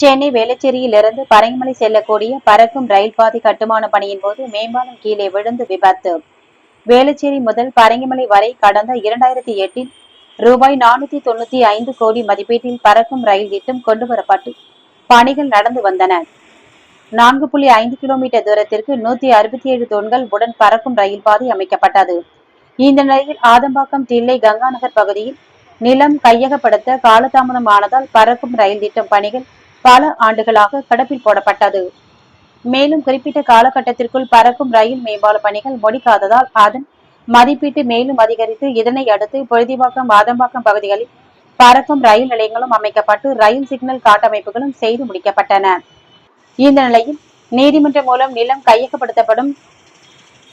சென்னை வேளச்சேரியிலிருந்து பரங்கிமலை செல்லக்கூடிய பறக்கும் ரயில் பாதை கட்டுமான பணியின் போது மேம்பாலம் கீழே விழுந்து விபத்து. வேளச்சேரி முதல் பரங்கிமலை வரை கடந்த இரண்டாயிரத்தி எட்டில் ரூபாய் நானூத்தி தொண்ணூத்தி ஐந்து கோடி மதிப்பீட்டில் பறக்கும் ரயில் திட்டம் கொண்டுவரப்பட்டு பணிகள் நடந்து வந்தன. நான்கு புள்ளி ஐந்து கிலோமீட்டர் தூரத்திற்கு நூத்தி அறுபத்தி ஏழு தூண்கள் உடன் பறக்கும் ரயில் பாதை அமைக்கப்பட்டது. இந்த நிலையில் ஆதம்பாக்கம் தில்லை கங்காநகர் பகுதியில் நிலம் கையகப்படுத்த காலதாமதம் ஆனதால் பறக்கும் ரயில் திட்டம் பணிகள் பல ஆண்டுகளாக கடப்பில் போடப்பட்டது. மேலும் குறிப்பிட்ட காலகட்டத்திற்குள் பறக்கும் ரயில் மேம்பால பணிகள் முடிக்காததால் அதன் மதிப்பீட்டு மேலும் அதிகரித்து இதனை அடுத்து பொழுதிவாக்கம் ஆதம்பாக்கம் பகுதிகளில் பறக்கும் ரயில் நிலையங்களும் அமைக்கப்பட்டு ரயில் சிக்னல் காட்டமைப்புகளும் செய்து முடிக்கப்பட்டன. இந்த நிலையில் நீதிமன்றம் மூலம் நிலம் கையகப்படுத்தப்படும்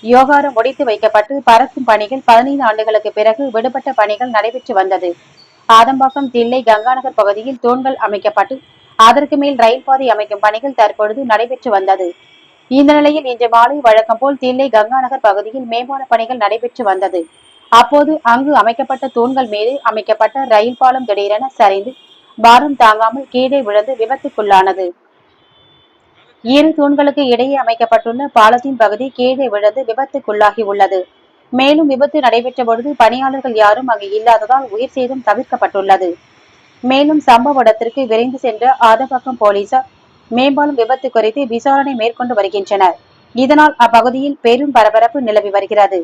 யோகாரம் முடித்து வைக்கப்பட்டு பறக்கும் பணிகள் பதினைந்து ஆண்டுகளுக்கு பிறகு விடுபட்ட பணிகள் நடைபெற்று வந்தது. ஆதம்பாக்கம் தில்லை கங்காநகர் பகுதியில் தூண்கள் அமைக்கப்பட்டு அதற்கு மேல் ரயில் பாதை அமைக்கும் பணிகள் தற்பொழுது நடைபெற்று வந்தது. இந்த நிலையில் இன்று மாலை வழக்கம் போல் தில்லை கங்காநகர் பகுதியில் மேம்பால பணிகள் நடைபெற்று வந்தது. அப்போது அங்கு அமைக்கப்பட்ட தூண்கள் மீது அமைக்கப்பட்ட ரயில் பாலம் திடீரென சரிந்து பாரம் தாங்காமல் கீழே விழுந்து விபத்துக்குள்ளானது. இரு தூண்களுக்கு இடையே அமைக்கப்பட்டுள்ள பாலத்தின் பகுதி கீழே விழுந்து விபத்துக்குள்ளாகி உள்ளது. மேலும் விபத்து நடைபெற்ற பொழுது பணியாளர்கள் யாரும் அங்கு இல்லாததால் உயிர் சேதம் தவிர்க்கப்பட்டுள்ளது. மேலும் சம்பவ இடத்திற்கு விரைந்து சென்ற ஆதம்பாக்கம் போலீசார் மேம்பாலும் விபத்து குறித்து விசாரணை மேற்கொண்டு வருகின்றனர். இதனால் அப்பகுதியில் பெரும் பரபரப்பு நிலவி வருகிறது.